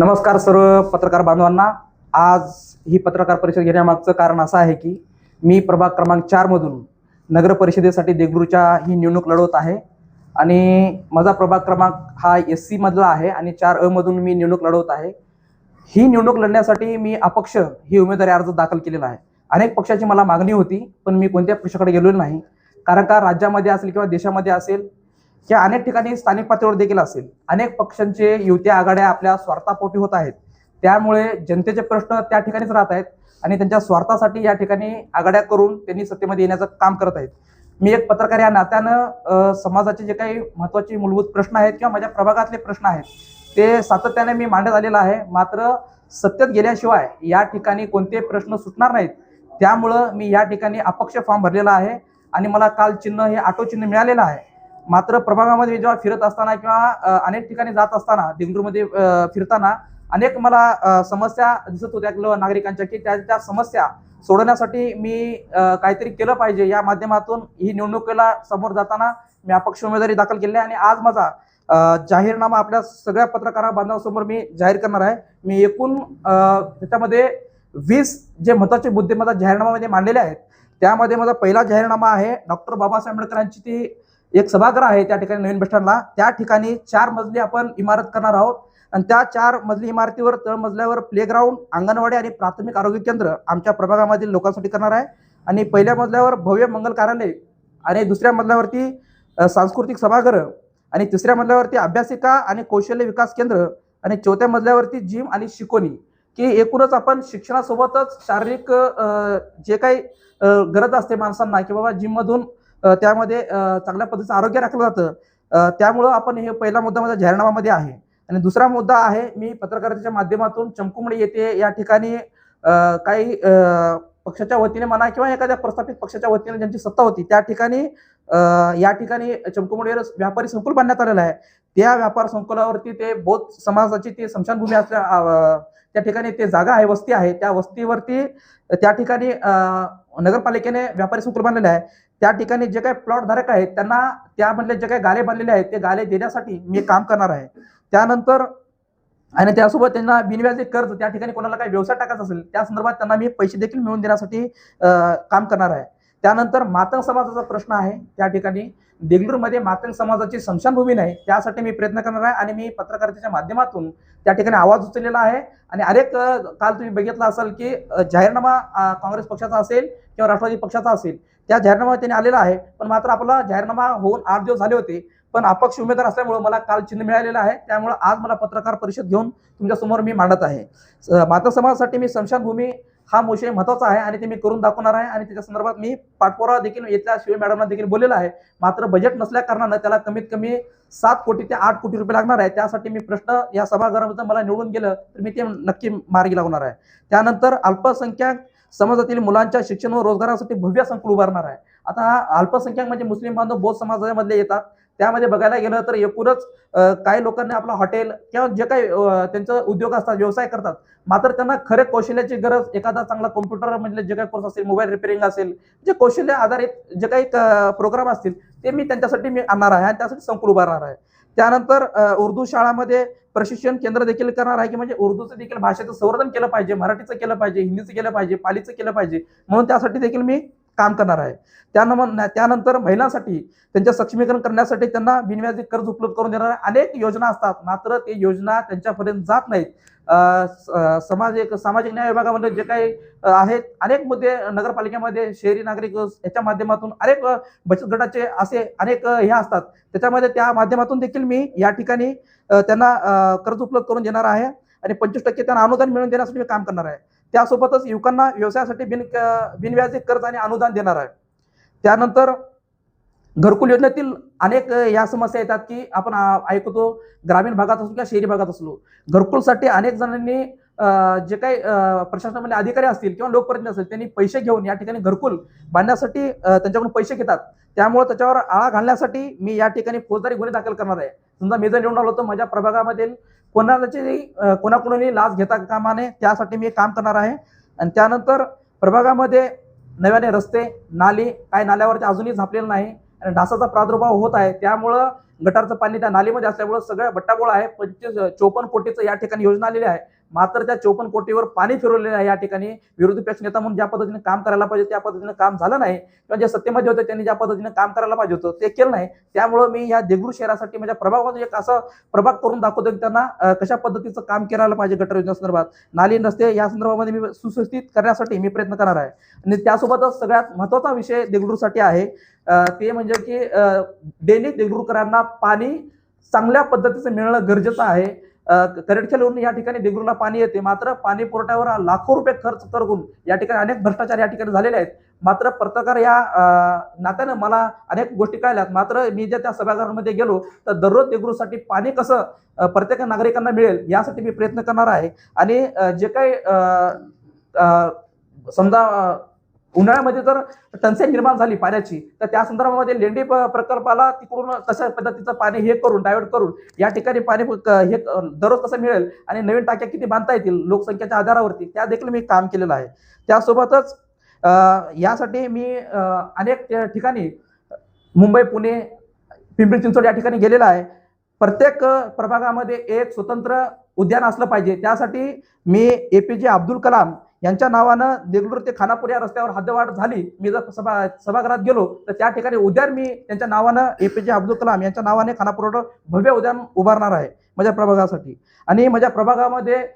नमस्कार सर्व पत्रकार बांधवांना. आज ही पत्रकार परिषद घेण्यामागचं कारण असं आहे की मी प्रभाग क्रमांक चारमधून नगर परिषदेसाठी देगलूरच्या ही निवडणूक लढवत आहे. आणि माझा प्रभाग क्रमांक हा एस सीमधला आहे आणि चार अमधून मी निवडणूक लढवत आहे. ही निवडणूक लढण्यासाठी मी अपक्ष ही उमेदवारी अर्ज दाखल केलेला आहे. अनेक पक्षाची मला मागणी होती पण मी कोणत्या पक्षाकडे गेलो नाही. कारण का राज्यामध्ये असेल किंवा देशामध्ये असेल हे अनेक ठिकाणी स्थानिक पातळीवर देखील असेल. अनेक पक्षांचे युवत्या आघाड्या आपल्या स्वार्थापोटी होत आहेत. त्यामुळे जनतेचे प्रश्न त्या ठिकाणीच राहत आहेत आणि त्यांच्या स्वार्थासाठी या ठिकाणी आघाड्या करून त्यांनी सत्तेमध्ये येण्याचं काम करत आहेत. मी एक पत्रकार या नात्यानं समाजाचे जे काही महत्त्वाचे मूलभूत प्रश्न आहेत किंवा माझ्या प्रभागातले प्रश्न आहेत ते सातत्याने मी मांडत आलेलं आहे. मात्र सत्तेत गेल्याशिवाय या ठिकाणी कोणते प्रश्न सुटणार नाहीत. त्यामुळं मी या ठिकाणी अपक्ष फॉर्म भरलेला आहे आणि मला काल चिन्ह हे आटो चिन्ह मिळालेलं आहे. मात्र प्रभागामध्ये जेव्हा फिरत असताना किंवा अनेक ठिकाणी जात असताना देगलूरमध्ये फिरताना अनेक मला समस्या दिसत होत्या नागरिकांच्या की त्या त्या समस्या सोडवण्यासाठी मी काहीतरी केलं पाहिजे. या माध्यमातून ही निवडणुकीला समोर जाताना मी अपक्ष उमेदवारी दाखल केली आहे आणि आज माझा जाहीरनामा आपल्या सगळ्या पत्रकारा बांधवांसमोर मी जाहीर करणार आहे. मी एकूण त्याच्यामध्ये वीस जे महत्त्वाचे मुद्दे माझा जाहीरनामामध्ये मांडलेले आहेत त्यामध्ये माझा पहिला जाहीरनामा आहे डॉक्टर बाबासाहेब आंबेडकरांची ती एक सभागृह आहे त्या ठिकाणी नवीन बस स्टँडला. त्या ठिकाणी चार मजली आपण इमारत करणार आहोत. आणि त्या चार मजली इमारतीवर तळमजल्यावर प्लेग्राऊंड अंगणवाडी आणि प्राथमिक आरोग्य केंद्र आमच्या प्रभागामधील लोकांसाठी करणार आहे. आणि पहिल्या मजल्यावर भव्य मंगल कार्यालय आणि दुसऱ्या मजल्यावरती सांस्कृतिक सभागृह आणि तिसऱ्या मजल्यावरती अभ्यासिका आणि कौशल्य विकास केंद्र आणि चौथ्या मजल्यावरती जिम आणि शिकवणी की एकूणच आपण शिक्षणासोबतच शारीरिक जे काही गरज असते माणसांना की बाबा जिममधून त्यामध्ये चांगल्या पद्धतीचं आरोग्य राखलं जातं. त्यामुळं आपण हे पहिला मुद्दा माझ्या जाहीरनामामध्ये आहे. आणि दुसरा मुद्दा आहे मी पत्रकारितेच्या माध्यमातून चमकुमडे येथे या ठिकाणी काही पक्षाच्या वतीने म्हणा किंवा एखाद्या प्रस्थापित पक्षाच्या वतीने ज्यांची सत्ता होती त्या ठिकाणी या ठिकाणी चमकुमडीवर व्यापारी संकुल बांधण्यात आलेलं आहे. त्या व्यापार संकुलावरती ते बौद्ध समाजाची ती स्मशानभूमी असल्या त्या ठिकाणी ते जागा आहे वस्ती आहे. त्या वस्तीवरती त्या ठिकाणी नगरपालिकेने व्यापारी संकुल बांधलेलं आहे. त्या ठिकाणी जे काही प्लॉट धारक आहेत त्यांना त्यामधले जे काही गाले बांधलेले आहेत ते गाले देण्यासाठी मी काम करणार आहे. त्यानंतर आणि त्यासोबत त्यांना बिनव्याजी कर्ज त्या ठिकाणी कोणाला काही व्यवसाय टाकायचा असेल त्या संदर्भात त्यांना मी पैसे देखील मिळवून देण्यासाठी काम करणार आहे. त्यानंतर मातंग समाजाचा प्रश्न आहे त्या ठिकाणी. देगलूरमध्ये मातंग समाजाची स्मशानभूमी नाही त्यासाठी मी प्रयत्न करणार आहे आणि मी पत्रकारितेच्या माध्यमातून त्या ठिकाणी आवाज उचललेला आहे. आणि अनेक काल तुम्ही बघितलं असाल की जाहीरनामा काँग्रेस पक्षाचा असेल किंवा राष्ट्रवादी पक्षाचा असेल त्या जाहीरनामा त्यांनी आलेला आहे. पण मात्र आपला जाहीरनामा होऊन आठ दिवस झाले होते. पण अपक्ष उमेदवार असल्यामुळे मला काल चिन्ह मिळालेलं आहे. त्यामुळे आज मला पत्रकार परिषद घेऊन तुमच्यासमोर मी मांडत आहे. स- माता समाजासाठी मी स्मशानभूमी हा विषय महत्त्वाचा आहे आणि ते मी करून दाखवणार आहे. आणि त्याच्या संदर्भात मी पाठपुरावा देखील येत्या शिवाय मॅडमना देखील बोललेला आहे. मात्र बजेट नसल्या कारणानं त्याला कमीत कमी सात कोटी ते आठ कोटी रुपये लागणार आहे. त्यासाठी मी प्रश्न या सभागृहामध्ये मला निवडून गेलं तर मी ते नक्की मार्गी लागवणार आहे. त्यानंतर अल्पसंख्याक समाजातील मुलांच्या शिक्षण व रोजगारासाठी भव्य संकुल उभारणार आहे. आता हा अल्पसंख्याक म्हणजे मुस्लिम बांधव बौद्ध समाजामधले येतात. त्यामध्ये बघायला गेलं तर एकूणच काही लोकांनी आपलं हॉटेल किंवा जे काही त्यांचं उद्योग असतात व्यवसाय करतात. मात्र त्यांना खरे कौशल्याची गरज एखादा चांगला कॉम्प्युटर म्हणजे जे काही कोर्स असेल मोबाईल रिपेअरिंग असेल जे कौशल्य आधारित जे काही प्रोग्राम असतील ते मी त्यांच्यासाठी मी आणणार आहे आणि त्यासाठी संकुल उभारणार आहे. त्यानंतर उर्दू शाळामध्ये प्रशिक्षण केंद्र देखील करणार आहे की म्हणजे उर्दूचं देखील भाषेचं संवर्धन केलं पाहिजे मराठीचं केलं पाहिजे हिंदीचं केलं पाहिजे पालीचं केलं पाहिजे म्हणून त्यासाठी देखील मी काम करणार आहे. त्यानंतर त्यानंतर महिलांसाठी त्यांच्या सक्षमीकरण करण्यासाठी त्यांना बिनव्याजी कर्ज उपलब्ध करून देणाऱ्या अनेक योजना असतात. मात्र ते योजना त्यांच्यापर्यंत जात नाहीत. सामाजिक सामाजिक न्याय विभागामध्ये जे काही आहेत अनेक मुद्दे नगरपालिकेमध्ये शहरी नागरिक याच्या माध्यमातून अनेक बचत गटाचे असे अनेक हे असतात. त्याच्यामध्ये त्या माध्यमातून देखील मी या ठिकाणी त्यांना कर्ज उपलब्ध करून देणार आहे आणि पंचवीस टक्के त्यांना अनुदान मिळवून देण्यासाठी मी काम करणार आहे. त्यासोबतच युवकांना व्यवसायासाठी बिन बिनव्याजी कर्ज आणि अनुदान देणार आहे. त्यानंतर घरकुल योजनेतील अनेक या समस्या येतात की आपण ऐकतो ग्रामीण भागात असलो किंवा शहरी भागात असलो घरकुलसाठी अनेक जणांनी जे काही प्रशासनामध्ये अधिकारी असतील किंवा लोकप्रतिनिधी असतील त्यांनी पैसे घेऊन या ठिकाणी घरकुल बांधण्यासाठी त्यांच्याकडून पैसे घेतात. त्यामुळे त्याच्यावर आळा घालण्यासाठी मी या ठिकाणी फौजदारी गुन्हे दाखल करणार आहे. समजा मी जर निवडून आलो तर माझ्या प्रभागामधील कोणाची अ, कोणाकोणी लाच घेता कामा नये त्यासाठी मी काम करणार आहे. आणि त्यानंतर प्रभागामध्ये नव्याने रस्ते नाली काय नाल्यावरती अजूनही झापलेलं नाही. आणि डासाचा प्रादुर्भाव होत आहे त्यामुळं गटारचं पाणी त्या नालीमध्ये असल्यामुळं सगळं बट्टागोळा आहे पंचवीस चोपन्न कोटीचं या ठिकाणी योजना आलेली आहे. मात्र त्या चोपन्न कोटीवर पाणी फिरवलेलं आहे या ठिकाणी. विरोधी पक्ष नेता म्हणून ज्या पद्धतीने काम करायला पाहिजे त्या पद्धतीने काम झालं नाही. किंवा जे सत्तेमध्ये होते त्यांनी ज्या पद्धतीने काम करायला पाहिजे होतं ते केलं नाही. त्यामुळं मी या देगलूर शहरासाठी माझ्या प्रभागामध्ये एक असं प्रभाग करून दाखवतो की त्यांना कशा पद्धतीचं काम करायला पाहिजे गटर योजना संदर्भात. नाली रस्ते या संदर्भामध्ये मी सुस्थित करण्यासाठी मी प्रयत्न करणार आहे. आणि त्यासोबतच सगळ्यात महत्त्वाचा विषय देगलूरसाठी आहे ते म्हणजे की डेली देगलूरकरांना पाणी चांगल्या पद्धतीचं मिळणं गरजेचं आहे. करेडखेलवरून या ठिकाणी देगलूरला पाणी येते. मात्र पाणी पुरवठ्यावर लाखो रुपये खर्च करून या ठिकाणी अनेक भ्रष्टाचार या ठिकाणी झालेले आहेत. मात्र पत्रकार या नात्यानं मला अनेक गोष्टी कळल्यात. मात्र मी ज्या त्या सभागृहामध्ये गेलो तर दररोज देगलूरसाठी पाणी कसं प्रत्येक नागरिकांना मिळेल यासाठी मी प्रयत्न करणार आहे. आणि जे काही समजा उन्हाळ्यामध्ये जर टंचाई निर्माण झाली पाण्याची तर त्या संदर्भामध्ये लेंडी प- प्रकल्पाला तिकडून कशा पद्धतीचं पाणी हे करून डायव्हर्ट करून या ठिकाणी पाणी हे दररोज कसं मिळेल आणि नवीन टाक्या किती बांधता येतील लोकसंख्येच्या आधारावरती त्या देखील मी काम केलेलं आहे. त्यासोबतच यासाठी मी अनेक ठिकाणी मुंबई पुणे पिंपरी चिंचवड या ठिकाणी गेलेला आहे. प्रत्येक प्रभागामध्ये एक स्वतंत्र उद्यान असलं पाहिजे. त्यासाठी मी ए पी जे अब्दुल कलाम यांच्या नावानं देगलूर ते खानापूर या रस्त्यावर हद्दवाढ झाली. मी जर सभा सभागृहात गेलो तर त्या ठिकाणी उद्यान मी त्यांच्या नावानं ए पी जे अब्दुल कलाम यांच्या नावाने खानापूरवर भव्य उद्यान उभारणार आहे माझ्या प्रभागासाठी. आणि माझ्या प्रभागामध्ये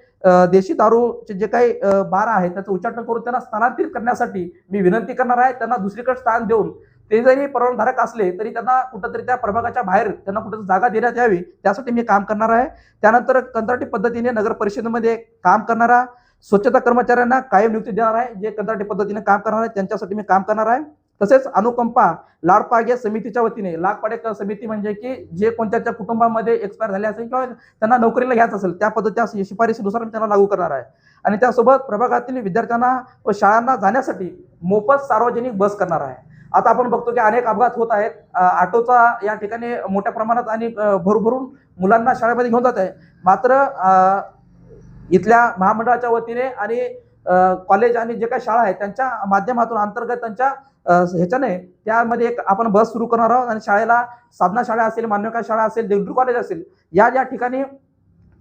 देशी दारूचे जे काही बार आहेत त्याचं उच्चाटन करून त्यांना स्थानांतरित करण्यासाठी मी विनंती करणार आहे. त्यांना दुसरीकडे स्थान देऊन ते जरी परवानधारक असले तरी त्यांना कुठंतरी त्या प्रभागाच्या बाहेर त्यांना कुठं जागा देण्यात यावी त्यासाठी मी काम करणार आहे. त्यानंतर कंत्राटी पद्धतीने नगर परिषदेमध्ये काम करणारा स्वच्छता कर्मचाऱ्यांना कायम नियुक्ती देणार आहे जे कंत्राटी पद्धतीने काम करणार आहे त्यांच्यासाठी मी काम करणार आहे. तसेच अनुकंपा लाडपागे समितीच्या वतीने लाडपाडे समिती म्हणजे की जे कोणत्याच्या कुटुंबामध्ये एक्सपायर झाले असेल किंवा त्यांना नोकरीला घ्यायचं असेल त्या पद्धतीच्या शिफारशीनुसार मी त्यांना लागू करणार आहे. आणि त्यासोबत प्रभागातील विद्यार्थ्यांना व शाळांना जाण्यासाठी मोफत सार्वजनिक बस करणार आहे. आता आपण बघतो की अनेक अपघात होत आहेत. ऑटोचा या ठिकाणी मोठ्या प्रमाणात आणि भरभरून मुलांना शाळेमध्ये घेऊन जात आहे. मात्र इथल्या महामंडळाच्या वतीने आणि कॉलेज आणि जे काही शाळा आहेत त्यांच्या माध्यमातून अंतर्गत त्यांच्या ह्याच्याने त्यामध्ये एक आपण बस सुरू करणार आहोत आणि शाळेला साधना शाळा असेल मान्यका शाळा असेल देवडू कॉलेज असेल या ज्या ठिकाणी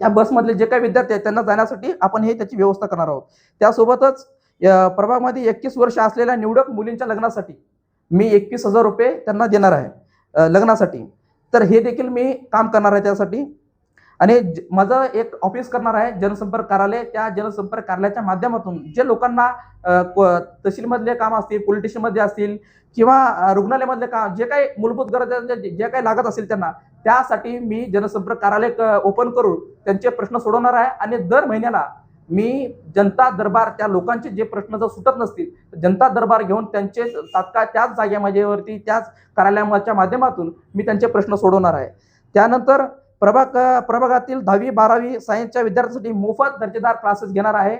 त्या बसमधले जे काही विद्यार्थी आहेत त्यांना जाण्यासाठी आपण हे त्याची व्यवस्था करणार आहोत. त्यासोबतच प्रभागमध्ये प्रभागामध्ये एकवीस वर्ष असलेल्या निवडक मुलींच्या लग्नासाठी मी एकवीस हजार रुपये त्यांना देणार आहे लग्नासाठी. तर हे देखील मी काम करणार आहे त्यासाठी. आणि ज- माझं एक ऑफिस करणार आहे जनसंपर्क कार्यालय. त्या जनसंपर्क कार्यालयाच्या माध्यमातून जे लोकांना क- तहसीलमधले काम असतील पोलीस स्टेशनमध्ये असतील किंवा अ, रुग्णालयामधले काम जे काही मूलभूत गरजा जे जे काही लागत असेल त्यांना त्यासाठी मी जनसंपर्क कार्यालय ओपन करून त्यांचे प्रश्न सोडवणार आहे. आणि दर महिन्याला मी जनता दरबार त्या लोकांचे जे प्रश्न जर सुटत नसतील जनता दरबार घेऊन त्यांचे तात्काळ त्याच जागेमध्येवरती त्याच कार्यालयाच्या माध्यमातून मी त्यांचे प्रश्न सोडवणार आहे. त्यानंतर प्रभाग प्रभागातील दहावी बारावी सायन्सच्या विद्यार्थ्यांसाठी मोफत दर्जेदार क्लासेस घेणार आहे.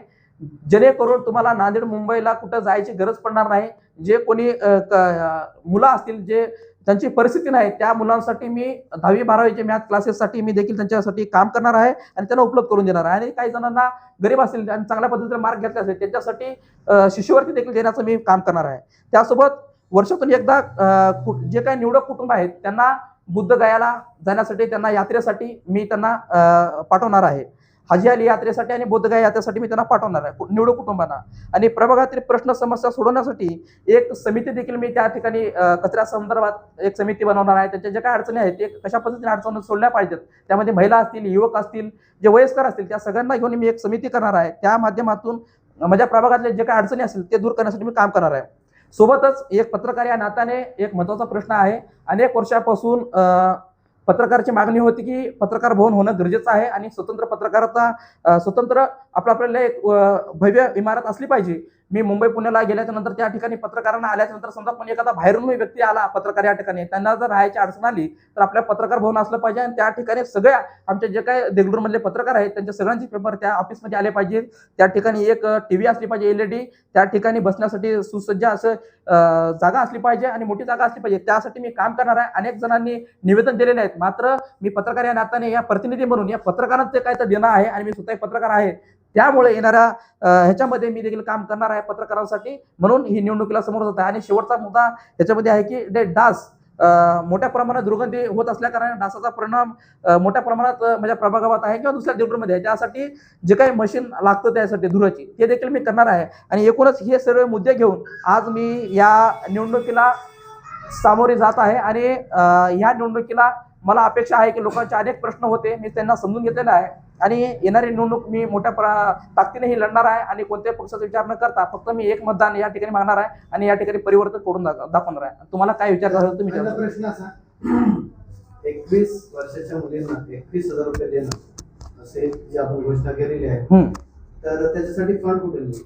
जेणेकरून तुम्हाला नांदेड मुंबईला कुठं जायची गरज पडणार नाही. जे कोणी क- मुलं असतील जे त्यांची परिस्थिती नाही त्या मुलांसाठी मी दहावी बारावीचे मॅथ क्लासेससाठी मी देखील त्यांच्यासाठी काम करणार आहे आणि त्यांना उपलब्ध करून देणार आहे. आणि काही जणांना गरीब असतील आणि चांगल्या पद्धतीने मार्क घेतले असेल त्यांच्यासाठी शिष्यवृत्ती देखील देण्याचं मी काम करणार आहे. त्यासोबत वर्षातून एकदा जे काही निवडक कुटुंब आहेत त्यांना बुद्धगयाला जाण्यासाठी त्यांना यात्रेसाठी मी त्यांना पाठवणार आहे. हजी अली यात्रेसाठी आणि बोधगया यात्रेसाठी मी त्यांना पाठवणार आहे कु- निवडक कुटुंबांना. आणि प्रभागातील प्रश्न समस्या सोडवण्यासाठी एक समिती देखील मी त्या ठिकाणी कचऱ्या संदर्भात एक समिती बनवणार आहे. त्यांच्या ज्या काही अडचणी आहेत ते कशा पद्धतीने अडचणी सोडल्या पाहिजेत त्यामध्ये महिला असतील युवक असतील जे वयस्कर असतील त्या सगळ्यांना घेऊन मी एक समिती करणार आहे. त्या माध्यमातून माझ्या प्रभागातले जे काही अडचणी असतील ते दूर करण्यासाठी मी काम करणार आहे. सोबतच एक पत्रकार या नात्याने एक महत्त्वाचा प्रश्न आहे. अनेक वर्षापासून पत्रकारची मागणी होती की पत्रकार भवन होणं गरजेचं आहे आणि स्वतंत्र पत्रकाराचा स्वतंत्र आपलं आपल्याला एक भव्य इमारत असली पाहिजे. मी मुंबई पुण्याला गेल्याच्यानंतर त्या ठिकाणी पत्रकारांना आल्याच्यानंतर समजा कोणी एखादा बाहेरून व्यक्ती आला पत्रकार या ठिकाणी त्यांना जर राहायची अडचण आली तर आपल्या पत्रकार भवन असलं पाहिजे आणि त्या ठिकाणी सगळ्या आमचे जे काही देगलूरमधले पत्रकार आहेत त्यांच्या सगळ्यांचे पेपर त्या ऑफिसमध्ये आले पाहिजे. त्या ठिकाणी एक टी व्ही असली पाहिजे एलईडी त्या ठिकाणी बसण्यासाठी सुसज्ज असं जागा असली पाहिजे आणि मोठी जागा असली पाहिजे. त्यासाठी मी काम करणार आहे. अनेक जणांनी निवेदन दिलेले आहेत. मात्र मी पत्रकार या नात्याने या प्रतिनिधी म्हणून या पत्रकारांचं काय तर देणं आहे आणि मी स्वतः एक पत्रकार आहे. त्यामुळे येणाऱ्या ह्याच्यामध्ये मी देखील काम करणार आहे पत्रकारांसाठी. म्हणून ही निवडणुकीला समोर जात आहे. आणि शेवटचा मुद्दा ह्याच्यामध्ये आहे की डे डास मोठ्या प्रमाणात दुर्गंधी होत असल्याकारणाने डासाचा परिणाम मोठ्या प्रमाणात माझ्या प्रभागात आहे किंवा दुसऱ्या देगलूरमध्ये आहे. त्यासाठी जे काही मशीन लागतं त्यासाठी धुराची ते देखील मी करणार आहे. आणि एकूणच हे सर्व मुद्दे घेऊन आज मी या निवडणुकीला सामोरे जात आहे. आणि ह्या निवडणुकीला मला अपेक्षा आहे की लोकांचे अनेक प्रश्न होते. मी त्यांना समजून घेतलेले आहे. आणि येणारी निवडणूक मी मोठ्या प्रा ताकदीनेही लढणार आहे आणि कोणत्याही पक्षाचा विचार न करता फक्त मी एक मतदान या ठिकाणी मागणार आहे आणि या ठिकाणी परिवर्तन करून दाख- दाखवणार आहे तुम्हाला काय विचार करायचा तुम्ही. प्रश्न असा एकवीस वर्षाच्या मुलींना एकवीस हजार रुपये देणं असे जी आपण घोषणा केलेली आहे. तर त्याच्यासाठी फंड कुठे?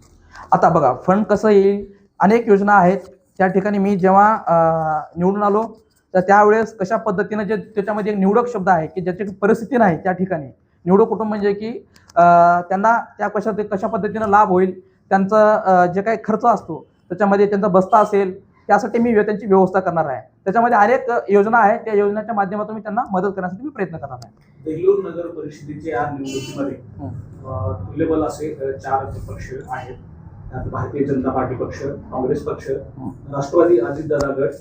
आता बघा फंड कसं येईल अनेक योजना आहेत त्या ठिकाणी मी जेव्हा निवडून आलो तर त्यावेळेस कशा पद्धतीनं जे त्याच्यामध्ये एक निवडक शब्द आहे की ज्याची परिस्थिती नाही त्या ठिकाणी निवडक कुटुंब म्हणजे की त्यांना त्या कशा कशा पद्धतीनं लाभ होईल त्यांचं जे काही खर्च असतो त्याच्यामध्ये त्यांचा बस्ता असेल त्यासाठी मी त्यांची व्यवस्था करणार आहे. त्याच्यामध्ये अनेक योजना आहेत त्या योजनेच्या माध्यमातून मी त्यांना मदत करण्यासाठी मी प्रयत्न करणार आहे. बेंगळूर नगर परिषदेच्या या निवडणुकीमध्ये तुल्यबल असे चार पक्ष आहेत. त्यात भारतीय जनता पार्टी पक्ष काँग्रेस पक्ष राष्ट्रवादी अजितदादा गट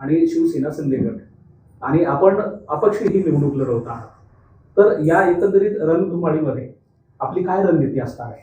आणि शिवसेना शिंदे गट. आणि आपण अपक्ष ही निवडणूक लढवत आहात. तर या एकंदरीत रणधुमाळीमध्ये आपली काय रणनीती असणार आहे?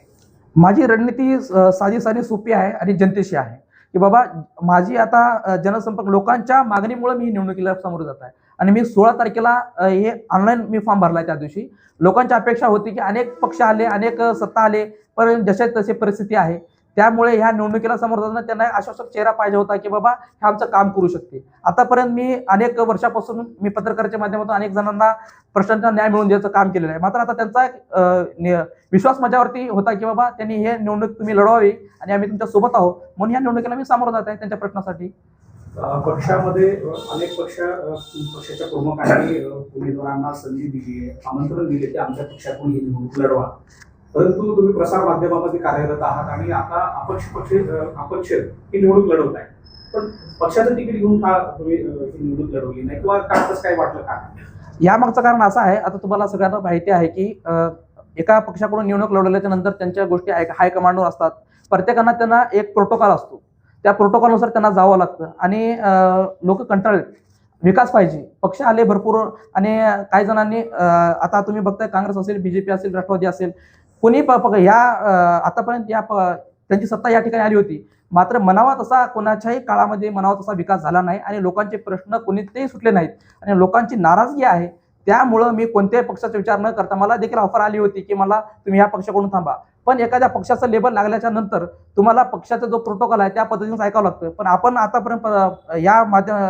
माझी रणनीती साधी साधी सोपी आहे आणि जनतेशी आहे की बाबा माझी आता जनसंपर्क लोकांच्या मागणीमुळे मी निवडणुकीला समोर जात आहे. आणि मी सोळा तारखेला हे ऑनलाईन मी फॉर्म भरला त्या दिवशी. लोकांची अपेक्षा होती की अनेक पक्ष आले अनेक सत्ता आले पण जशा तशी परिस्थिती आहे. त्यामुळे ह्या निवडणुकीला समोर जाताना त्यांना आश्वासक चेहरा पाहिजे होता की बाबा हे आमचं काम करू शकते. आतापर्यंत मी अनेक वर्षापासून मी पत्रकाराच्या माध्यमातून अनेक जणांना प्रश्नांचा न्याय मिळवून द्यायचं काम केलेलं आहे. मात्र आता त्यांचा विश्वास माझ्यावरती होता की बाबा त्यांनी हे निवडणूक तुम्ही लढवावी आणि आम्ही तुमच्यासोबत आहोत. म्हणून या निवडणुकीला मी सामोरं जात आहे त्यांच्या प्रश्नासाठी. पक्षामध्ये अनेक पक्ष पक्षाच्या प्रमुखांनी उमेदवारांना संधी दिली आहे. आमंत्रण दिले की आमच्या पक्षाकडून ही निवडणूक लढवा. परंतु तुम्ही प्रसार माध्यमामध्ये कार्यरत आहात आणि आता अपक्ष पक्ष अपक्ष ही निवडणूक लढवत आहे. पण पक्षाचं तिकीट घेऊन का तुम्ही ही निवडणूक लढवली नाही? किंवा का तसं काय वाटलं का? यामागचं कारण असं आहे आता तुम्हाला सगळ्यांना माहिती आहे की एका पक्षाकडून निवडणूक लढवल्याच्या नंतर त्यांच्या गोष्टी हायकमांडवर असतात. प्रत्येकांना त्यांना एक प्रोटोकॉल असतो. त्या प्रोटोकॉलनुसार त्यांना जावं लागतं आणि लोक कंटाळले विकास पाहिजे. पक्ष आले भरपूर आणि काही जणांनी आता तुम्ही बघताय काँग्रेस असेल बीजेपी असेल राष्ट्रवादी असेल कोणी ह्या आतापर्यंत या प- त्यांची सत्ता या ठिकाणी आली होती. मात्र मनावा तसा कोणाच्याही काळामध्ये मनावा तसा विकास झाला नाही आणि लोकांचे प्रश्न कोणतेही सुटले नाहीत. आणि लोकांची नाराजगी आहे. त्यामुळं मी कोणत्याही पक्षाचा विचार न करता मला देखील ऑफर आली होती की मला तुम्ही या पक्षाकडून थांबा. पण एखाद्या पक्षाचं लेबल लागल्याच्या नंतर तुम्हाला पक्षाचा जो प्रोटोकॉल आहे त्या पद्धतीनेच ऐकावं लागतं. पण आपण आतापर्यंत या माध्यम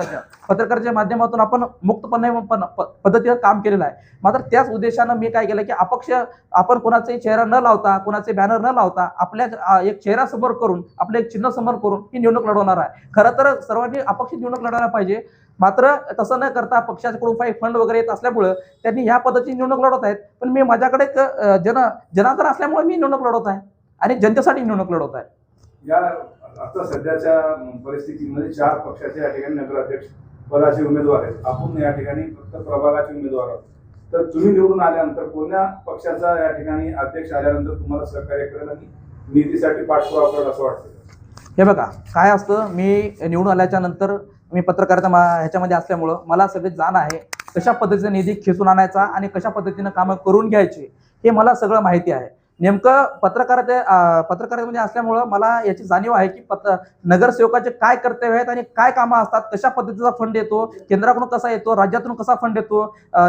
पत्रकाराच्या माध्यमातून आपण मुक्तपणे पण- पद्धतीनं काम केलेलं आहे. मात्र त्याच उद्देशानं मी काय केलं की अपक्ष आपण कोणाचाही चेहरा न लावता कोणाचे बॅनर न लावता आपल्या एक चेहरा समोर करून आपलं एक चिन्ह समोर करून ही निवडणूक लढवणार आहे. खरं तर सर्वांनी अपक्ष निवडणूक लढवायला पाहिजे. मात्र तसं न करता पक्षाकडून काही फंड वगैरे येत असल्यामुळं त्यांनी ह्या पद्धतीची निवडणूक लढवत आहेत. पण मी माझ्याकडे जन जनार्दन असल्यामुळे मी निवडणूक लढवत आहे. आणि जनतेसाठी निवडणूक लढवत आहे. या आता सध्याच्या परिस्थितीमध्ये चार पक्षाचे या ठिकाणी नगराध्यक्ष पदाचे उमेदवार आहेत. आपण या ठिकाणी फक्त प्रभागाचे उमेदवार आहोत. तर तुम्ही निवडून आल्यानंतर कोणत्या पक्षाचा या ठिकाणी अध्यक्ष आल्यानंतर तुम्हाला सहकार्य करेल आणि निधीसाठी पाठपुरावा करेल असं वाटतं? हे बघा काय असतं मी निवडून आल्याच्यानंतर मी पत्रकारिता मा ह्याच्यामध्ये असल्यामुळं मला सगळे जाण आहे कशा पद्धतीने निधी खेचून आणायचा आणि कशा पद्धतीनं कामं करून घ्यायची हे मला सगळं माहिती आहे. नेमकं पत्रकाराच्या पत्रकारितेमध्ये असल्यामुळं मला याची जाणीव आहे की पत्र नगरसेवकाचे काय कर्तव्य आहेत आणि काय कामं असतात कशा पद्धतीचा फंड येतो केंद्राकडून कसा येतो राज्यातून कसा फंड येतो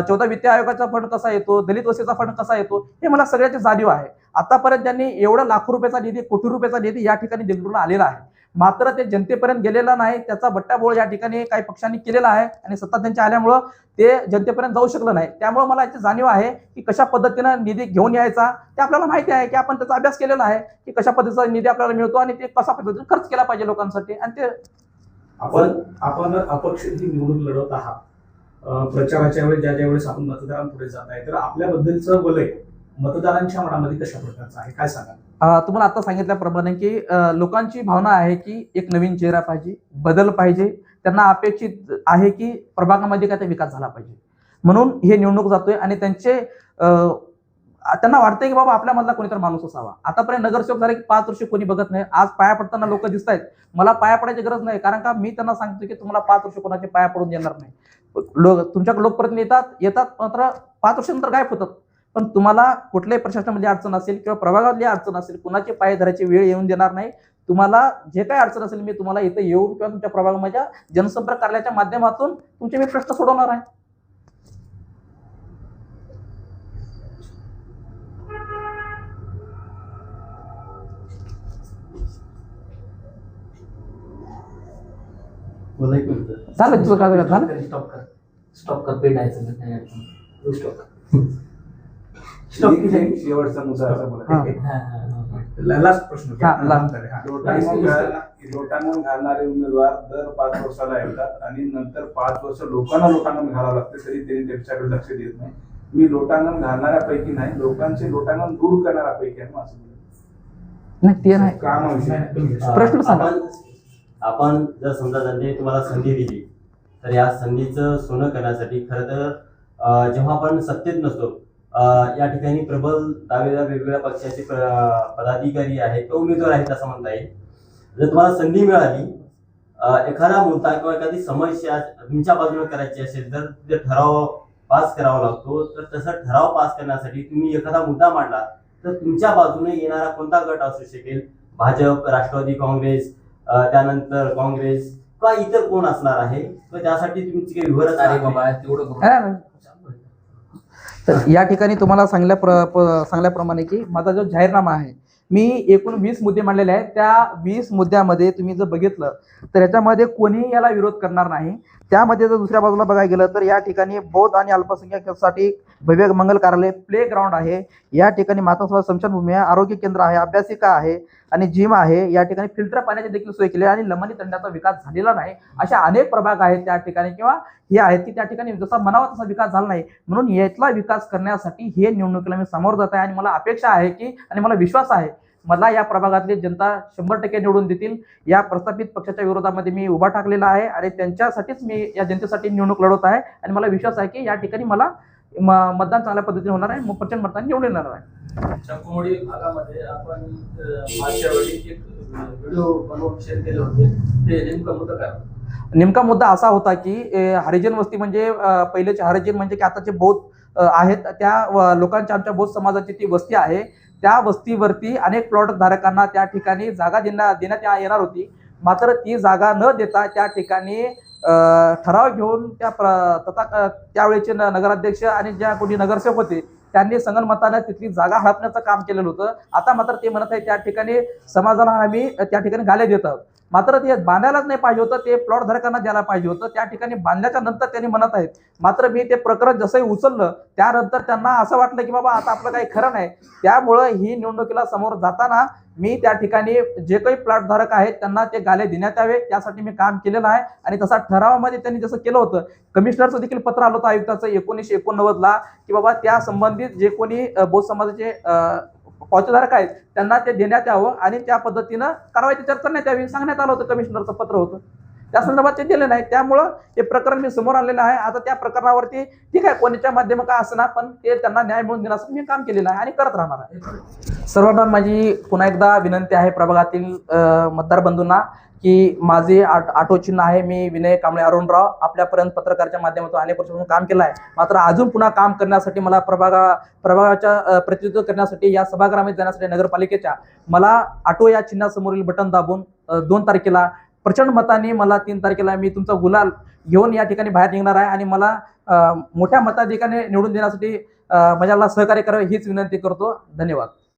चौदा वित्त आयोगाचा फंड कसा येतो दलित वस्तीचा फंड कसा येतो हे मला सगळ्याची जाणीव आहे. आतापर्यंत त्यांनी एवढा लाखो रुपयाचा निधी कोटी रुपयाचा निधी या ठिकाणी देगलूरला आलेला आहे. मात्र ते जनतेपर्यंत गेलेला नाही. त्याचा बट्टाबोळ या ठिकाणी काही पक्षांनी केलेला आहे आणि सत्ता त्यांच्या आल्यामुळं ते जनतेपर्यंत जाऊ शकलं नाही. त्यामुळे मला याची जाणीव आहे की कशा पद्धतीनं निधी घेऊन यायचा ते आपल्याला माहिती आहे की आपण त्याचा अभ्यास केलेला आहे की कशा पद्धतीचा निधी आपल्याला मिळतो आणि ते कशा पद्धतीने खर्च केला पाहिजे लोकांसाठी आणि ते आपण आपण अपक्ष ही निवडणूक लढवत आहात. प्रचाराच्या वेळेस ज्या ज्या वेळेस आपण मतदारांपुढे जात आहे तर आपल्याबद्दलचं वलय मतदारांच्या मनामध्ये कशा प्रकारचा आहे? काय सांगाल? तुम्हाला आता सांगितल्याप्रमाणे की लोकांची भावना आहे की एक नवीन चेहरा पाहिजे बदल पाहिजे. त्यांना अपेक्षित आहे की प्रभागामध्ये काय विकास झाला पाहिजे. म्हणून हे निवडणूक जातोय आणि त्यांचे त्यांना वाटतंय की बाबा आपल्यामधला कोणीतरी माणूस असावा. आतापर्यंत नगरसेवक झाले की पाच वर्ष कोणी बघत नाही. आज पाया पडताना लोक दिसत आहेत. मला पाया पडायची गरज नाही. कारण का मी त्यांना सांगतो की तुम्हाला पाच वर्ष कोणाचे पाया पडून देणार नाही. लोक तुमच्याकडे लोकप्रतिनिधी येतात येतात मात्र पाच वर्षानंतर गायब होतात. पण तुम्हाला कुठल्याही प्रशासनामध्ये अडचण असेल किंवा प्रभागातली अडचण असेल कुणाचे पाय धरायची वेळ येऊन देणार नाही. तुम्हाला जे काही अडचण असेल मी तुम्हाला इथं येऊन किंवा तुमच्या प्रभागामध्ये जनसंपर्क कार्यालयाच्या माध्यमातून तुमचे मी प्रश्न सोडवणार आहे. झालं तुझं काय झालं? स्टॉप कर स्टॉप कर. अडचण नाही. स्टॉप कर. शेवटचा मुद्दा असा बोला. लास्ट प्रश्न. लोटांगण घाल- लोटांगण घालणारे उमेदवार दर पाच वर्षाला येतात आणि नंतर पाच वर्ष लोकांना लोटांगण घालावं लागते तरी त्यांनी त्यांच्याकडे लक्ष देत नाही. मी लोटांगण घालणाऱ्यापैकी नाही लोकांचे लोटांगण दूर करणाऱ्यापैकी आहे असं. नाही ते नाही. कामाविषयी. प्रश्न सांगा. आपण आपण जर समजा त्यांनी तुम्हाला संधी दिली तर या संधीचं सोनं करण्यासाठी खरं तर जेव्हा आपण सत्तेत नसतो या ठिकाणी प्रबल दावेदार वेगवेगळ्या पक्षाचे पदाधिकारी आहेत किंवा उमेदवार आहेत असं म्हणता येईल जर तुम्हाला संधी मिळाली एखादा मुद्दा किंवा एखादी समस्या तुमच्या बाजूने करायची असेल तर ते ठराव पास करावा लागतो तर तसा ठराव पास करण्यासाठी तुम्ही एखादा मुद्दा मांडला तर तुमच्या बाजूने येणारा कोणता गट असू शकेल भाजप राष्ट्रवादी काँग्रेस त्यानंतर काँग्रेस किंवा इतर कोण असणार आहे तर त्यासाठी तुमची काही विवरचना अरे आहे. बाबा तेवढं. तर या ठिकाणी तुम्हाला सांगल्या प्र प- सांगल्याप्रमाणे की माझा जो जाहीरनामा आहे मी एकूण वीस मुद्दे मांडलेले आहेत. त्या वीस मुद्द्यामध्ये तुम्ही जर बघितलं तर याच्यामध्ये कोणीही याला विरोध करणार नाही. त्यामध्ये जर दुसऱ्या बाजूला बघायला गेलं तर या ठिकाणी बौद्ध आणि अल्पसंख्याकांसाठी भव्य मंगल कार्यालय प्ले ग्राउंड आहे. या ठिकाणी मातासभा समशनभूमी आहे आरोग्य केंद्र आहे अभ्यासिका आहे आणि जिम आहे. या ठिकाणी फिल्टर पाण्याची देखील सोय केली आहे आणि लमणी तंडाचा विकास झालेला नाही. अशा अनेक प्रभाग आहेत त्या ठिकाणी किंवा हे आहेत की त्या ठिकाणी जसा म्हणावा तसा विकास झाला नाही. म्हणून यातला विकास करण्यासाठी हे निवडणुकीला मी समोर जात आहे आणि मला अपेक्षा आहे की आणि मला विश्वास आहे मला या प्रभागातली जनता शंभर टक्के निवडून देतील. या प्रस्थापित पक्षाच्या विरोधामध्ये मी उभा टाकलेला आहे आणि त्यांच्यासाठीच मी या जनतेसाठी निवडणूक लढवत आहे आणि मला विश्वास आहे की या ठिकाणी मला मतदान चांगल्या पद्धतीने होणार आहे. मग प्रचंड मतदान निवडून येणार आहे. चंकुमोडी भागामध्ये आपण अ, मागच्या वेळी एक व्हिडिओ बनवून शेअर केले होते. ते नेमकं मुद्दा काय? होतं? नेमका मुद्दा असा होता की हरिजन वस्ती म्हणजे पहिलेचे हरिजन म्हणजे की आताचे बौद्ध आहेत. त्या लोकांच्या आमच्या बौद्ध समाजाची ती वस्ती आहे. त्या वस्तीवरती अनेक प्लॉट धारकांना त्या ठिकाणी जागा देण्यात देण्यात येणार होती. मात्र ती जागा न देता त्या ठिकाणी ठराव घेऊन त्या प्र तथा त्यावेळेचे न- नगराध्यक्ष आणि ज्या कोणी नगरसेवक होते त्यांनी संगनमतानं तिथली जागा हडपण्याचं काम केलेलं होतं. आता मात्र ते म्हणत आहे त्या ठिकाणी समाजाला आम्ही त्या ठिकाणी गाले देत आहोत. मात्र ते बांधायलाच नाही पाहिजे होतं ते प्लॉट धारकांना द्यायला पाहिजे होतं. त्या ठिकाणी बांधल्याच्या नंतर त्यांनी म्हणत आहेत मात्र मी ते प्रकरण जसंही उचललं त्यानंतर त्यांना असं वाटलं की बाबा आता आपलं काही खरं नाही. त्यामुळं ही निवडणुकीला समोर जाताना मी त्या ठिकाणी जे काही प्लॉट धारक आहेत त्यांना ते गाले देण्यात यावे. त्यासाठी मी काम केलेलं आहे आणि तसा ठरावामध्ये त्यांनी जसं केलं होतं कमिशनरचं देखील पत्र आलं होतं आयुक्ताचं एकोणीसशे एकोणनव्वदला की बाबा त्या संबंधित जे कोणी बौद्ध समाजाचे पावतेधारक आहेत त्यांना ते देण्यात यावं आणि त्या पद्धतीनं कारवाई त्याच्यावर करण्यात यावी सांगण्यात आलं होतं कमिशनरचं पत्र होतं. त्या संदर्भात ते दिले नाही. त्यामुळं हे प्रकरण मी समोर आलेलं आहे. आता त्या प्रकरणावरती ठीक आहे कोणीच्या माध्यम का असणार पण ते त्यांना न्याय मिळवून देण्यासाठी मी काम केलेलं आहे आणि करत राहणार आहे. सर्वांना माझी पुन्हा एकदा विनंती आहे प्रभागातील मतदार बंधूंना की माझे आट आटो चिन्ह आहे. मी विनय कांबळे अरुणराव आपल्यापर्यंत पत्रकारच्या माध्यमातून अनेक वर्षापासून काम केलं आहे. मात्र अजून पुन्हा काम करण्यासाठी मला प्रभागा प्रभागाच्या प्रतिनिधित्व करण्यासाठी या सभागृहामध्ये जाण्यासाठी नगरपालिकेच्या मला आटो या चिन्हासमोरील बटन दाबून दोन तारखेला प्रचंड मताने मला तीन तारखेला मी तुमचा गुलाल घेऊन या ठिकाणी बाहेर निघणार आहे आणि मला मोठ्या मताधिकाने निवडून देण्यासाठी माझ्याला सहकार्य करावे हीच विनंती करतो. धन्यवाद.